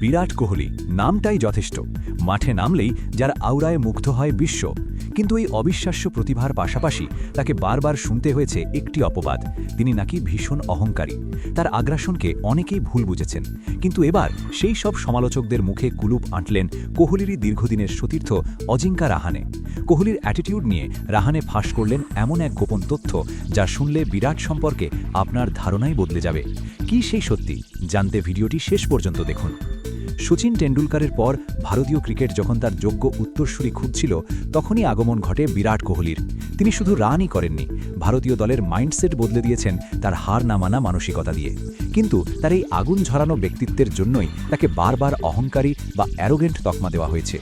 বিরাট কোহলি, নামটাই যথেষ্ট। মাঠে নামলেই যার আউরায় মুগ্ধ হয় বিশ্ব। কিন্তু এই অবিশ্বাস্য প্রতিভার পাশাপাশি তাকে বারবার শুনতে হয়েছে একটি অপবাদ। তিনি নাকি ভীষণ অহংকারী। তার আগ্রাসনকে অনেকেই ভুল বুঝেছেন। কিন্তু এবার সেই সব সমালোচকদের মুখে কুলুপ আঁটলেন কোহলিরই দীর্ঘদিনের সতীর্থ অজিঙ্কা রাহানে। কোহলির অ্যাটিটিউড নিয়ে রাহানে ফাঁস করলেন এমন এক গোপন তথ্য যা শুনলে বিরাট সম্পর্কে আপনার ধারণাই বদলে যাবে। কি সেই সত্যি? জানতে ভিডিওটি শেষ পর্যন্ত দেখুন। সচিন টেন্ডুলকারের পর ভারতীয় ক্রিকেট যখন তার যোগ্য উত্তরসূরি খুঁজছিল, তখনই আগমন ঘটে বিরাট কোহলির। তিনি শুধু রানই করেননি, ভারতীয় দলের মাইন্ডসেট বদলে দিয়েছেন তার হার না মানা মানসিকতা দিয়ে। কিন্তু তার এই আগুন ঝরানো ব্যক্তিত্বের জন্যই তাকে বারবার অহংকারী বা অ্যারোগেন্ট তকমা দেওয়া হয়েছে।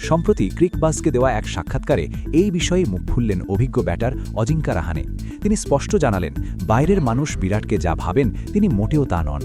সম্প্রতি ক্রিকবাসকে দেওয়া এক সাক্ষাৎকারে এই বিষয়ে মুখ খুললেন অভিজ্ঞ ব্যাটার অজিঙ্কা রাহানে। তিনি স্পষ্ট জানালেন, বাইরের মানুষ বিরাটকে যা ভাবেন তিনি মোটেও তা নন।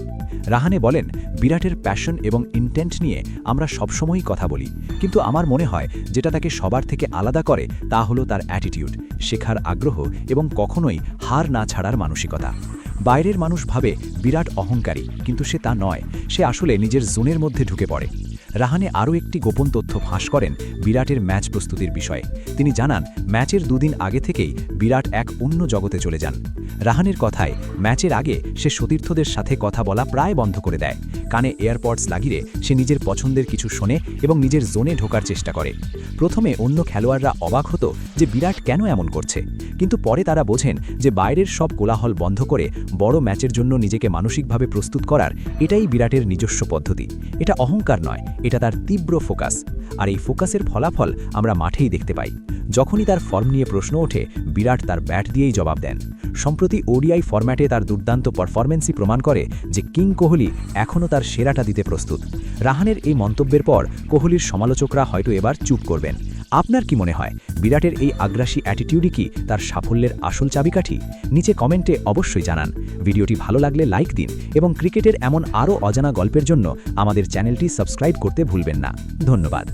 রাহানে বলেন, বিরাটের প্যাশন এবং ইন্টেন্ট নিয়ে আমরা সবসময়ই কথা বলি। কিন্তু আমার মনে হয়, যেটা তাকে সবার থেকে আলাদা করে, তা হলো তার অ্যাটিটিউড শেখার আগ্রহ এবং কখনোই হার না ছাড়ার মানসিকতা। বাইরের মানুষ ভাবে বিরাট অহংকারী, কিন্তু সে তা নয়। সে আসলে নিজের জোনের মধ্যে ঢুকে পড়ে। রাহানে আরও একটি গোপন তথ্য ফাঁস করেন বিরাটের ম্যাচ প্রস্তুতির বিষয়ে। তিনি জানান, ম্যাচের দুদিন আগে থেকেই বিরাট এক অন্য জগতে চলে যান। রাহানের কথায়, ম্যাচের আগে সে সতীর্থদের সাথে কথা বলা প্রায় বন্ধ করে দেয়। কানে এয়ারপডস লাগিয়ে সে নিজের পছন্দের কিছু শোনে এবং নিজের জোনে ঢোকার চেষ্টা করে। প্রথমে অন্য খেলোয়াড়রা অবাক হতো যে বিরাট কেন এমন করছে। কিন্তু পরে তারা বোঝেন যে বাইরের সব কোলাহল বন্ধ করে বড় ম্যাচের জন্য নিজেকে মানসিকভাবে প্রস্তুত করার এটাই বিরাটের নিজস্ব পদ্ধতি। এটা অহংকার নয়, এটা তার তীব্র ফোকাস। আর এই ফোকাসের ফলাফল আমরা মাঠেই দেখতে পাই। যখনই তার ফর্ম নিয়ে প্রশ্ন ওঠে, বিরাট তার ব্যাট দিয়েই জবাব দেন। সম্প্রতি ওডিআই ফরম্যাটে তার দুর্দান্ত পারফরমেন্সই প্রমাণ করে যে কিং কোহলি এখনও তার সেরাটা দিতে প্রস্তুত। রাহানের এই মন্তব্যের পর কোহলির সমালোচকরা হয়তো এবার চুপ করবেন। আপনার কি মনে হয়, বিরাটের এই আগ্রাসী অ্যাটিটিউডই কি তার সাফল্যের আসল চাবিকাঠি? নিচে কমেন্টে অবশ্যই জানান। ভিডিওটি ভালো লাগলে লাইক দিন এবং ক্রিকেটের এমন আরও অজানা গল্পের জন্য আমাদের চ্যানেলটি সাবস্ক্রাইব করতে ভুলবেন না। ধন্যবাদ।